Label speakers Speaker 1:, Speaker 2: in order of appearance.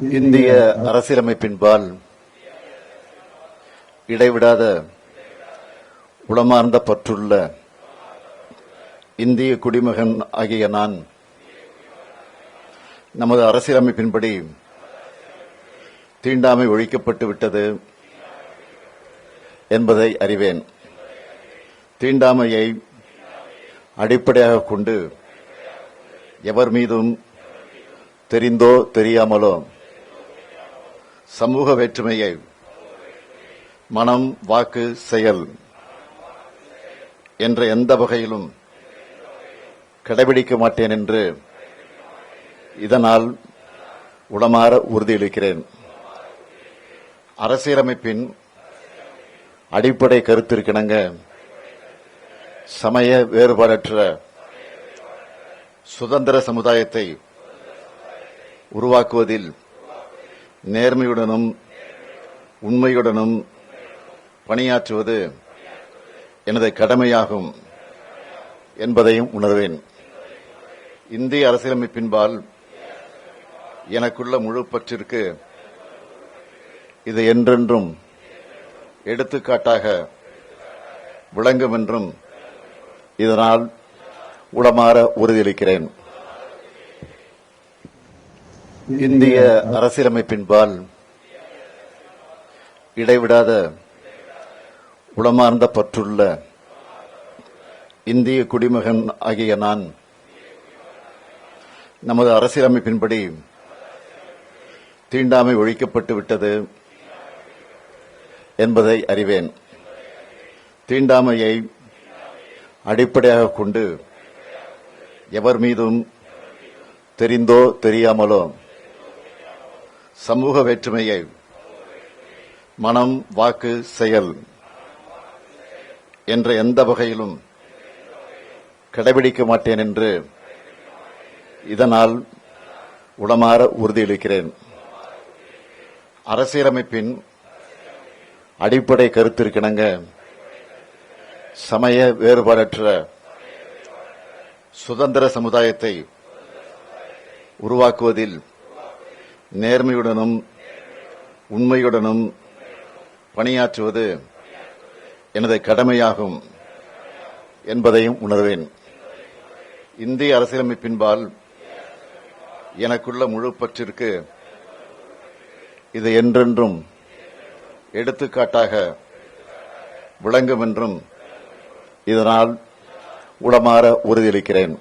Speaker 1: இந்திய அரசியலமைப்பின்பால் இடைவிடாத உளமார்ந்த பற்றுள்ள இந்திய குடிமகன் ஆகிய நான் நமது அரசியலமைப்பின்படி தீண்டாமை ஒழிக்கப்பட்டு விட்டது என்பதை அறிவேன். தீண்டாமையை அடிப்படையாக கொண்டு எவர் மீதும் தெரிந்தோ தெரியாமலோ சமூக வேற்றுமையை. மனம் வாக்கு செயல் என்ற எந்த வகையிலும் கடைபிடிக்க மாட்டேன் என்று இதனால் உளமாற உறுதியளிக்கிறேன். அரசியலமைப்பின் அடிப்படை கருத்திற்கிணங்க சமய வேறுபாடற்ற சுதந்திர சமுதாயத்தை உருவாக்குவதில் நேர்மையுடனும் உண்மையுடனும் பணியாற்றுவது எனது கடமையாகும் என்பதையும் உணர்வேன். இந்திய அரசியலமைப்பின்பால் எனக்குள்ள முழு பற்றிற்கு இது என்றென்றும் எடுத்துக்காட்டாக விளங்கும் என்றும் இதனால் உளமாற உறுதியளிக்கிறேன். இந்திய அரசியலமைப்பின்பால் இடைவிடாத உளமார்ந்த பற்றுள்ள இந்திய குடிமகன் ஆகிய நான் நமது அரசியலமைப்பின்படி தீண்டாமை ஒழிக்கப்பட்டு விட்டது என்பதை அறிவேன். தீண்டாமையை அடிப்படையாக கொண்டு எவர் மீதும் தெரிந்தோ தெரியாமலோ சமூக வேற்றுமையை. மனம் வாக்கு செயல் என்ற எந்த வகையிலும் கடைபிடிக்க மாட்டேன் என்று இதனால் உளமாற உறுதியளிக்கிறேன். அரசியலமைப்பின் அடிப்படை கருத்திற்கிணங்க சமய வேறுபாடற்ற சுதந்திர சமுதாயத்தை உருவாக்குவதில் நேர்மையுடனும் உண்மையுடனும் பணியாற்றுவது எனது கடமையாகும் என்பதையும் உணர்வேன். இந்திய அரசியலமைப்பின்பால் எனக்குள்ள முழு பற்றிற்கு இது என்றென்றும் எடுத்துக்காட்டாக விளங்கும் என்றும் இதனால் உளமாற உறுதியளிக்கிறேன்.